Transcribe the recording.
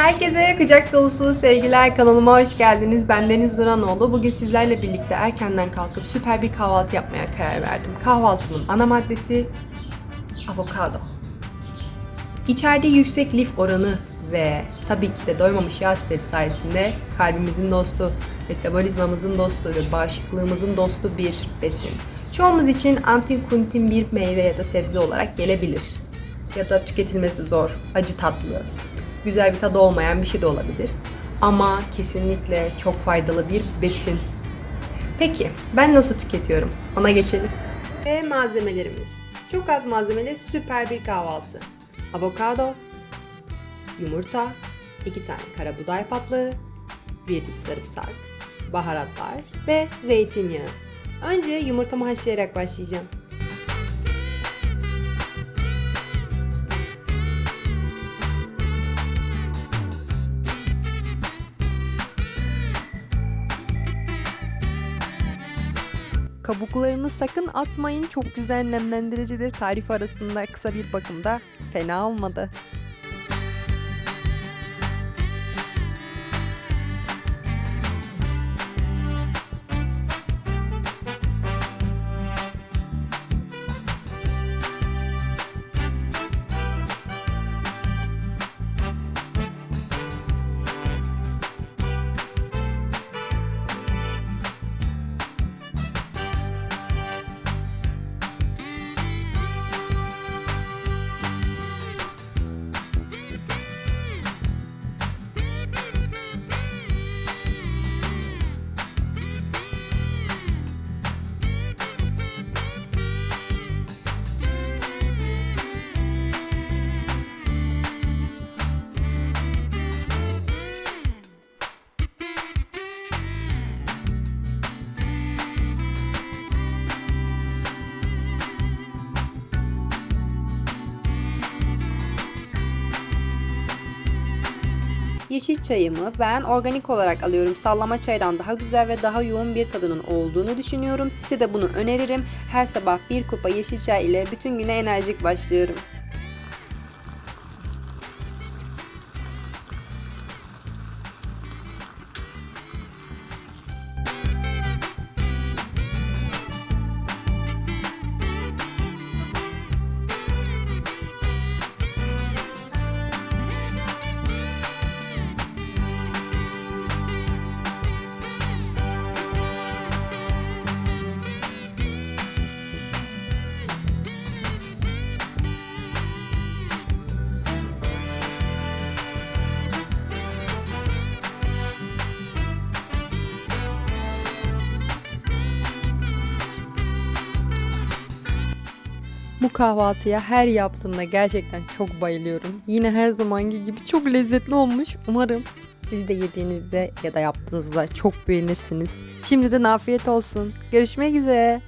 Herkese kucak dolusu sevgiler kanalıma hoş geldiniz. Ben Deniz Duranoğlu. Bugün sizlerle birlikte erkenden kalkıp süper bir kahvaltı yapmaya karar verdim. Kahvaltının ana maddesi avokado. İçerdiği yüksek lif oranı ve tabii ki de doymamış yağ asitleri sayesinde kalbimizin dostu, metabolizmamızın dostu ve bağışıklığımızın dostu bir besin. Çoğumuz için antin kuntin bir meyve ya da sebze olarak gelebilir. Ya da tüketilmesi zor, acı tatlı, güzel bir tadı olmayan bir şey de olabilir. Ama kesinlikle çok faydalı bir besin. Peki ben nasıl tüketiyorum? Ona geçelim. Ve malzemelerimiz. Çok az malzemeli süper bir kahvaltı. Avokado, yumurta, iki tane kara buğday patlığı, bir diş sarımsak, baharatlar ve zeytinyağı. Önce yumurtamı haşlayarak başlayacağım. Kabuklarını sakın atmayın. Çok güzel nemlendiricidir. Tarif arasında kısa bir bakımda fena olmadı. Yeşil çayımı ben organik olarak alıyorum. Sallama çaydan daha güzel ve daha yoğun bir tadının olduğunu düşünüyorum. Size de bunu öneririm. Her sabah bir kupa yeşil çay ile bütün güne enerjik başlıyorum. Bu kahvaltıya her yaptığımda gerçekten çok bayılıyorum. Yine her zamanki gibi çok lezzetli olmuş. Umarım siz de yediğinizde ya da yaptığınızda çok beğenirsiniz. Şimdiden afiyet olsun. Görüşmek üzere.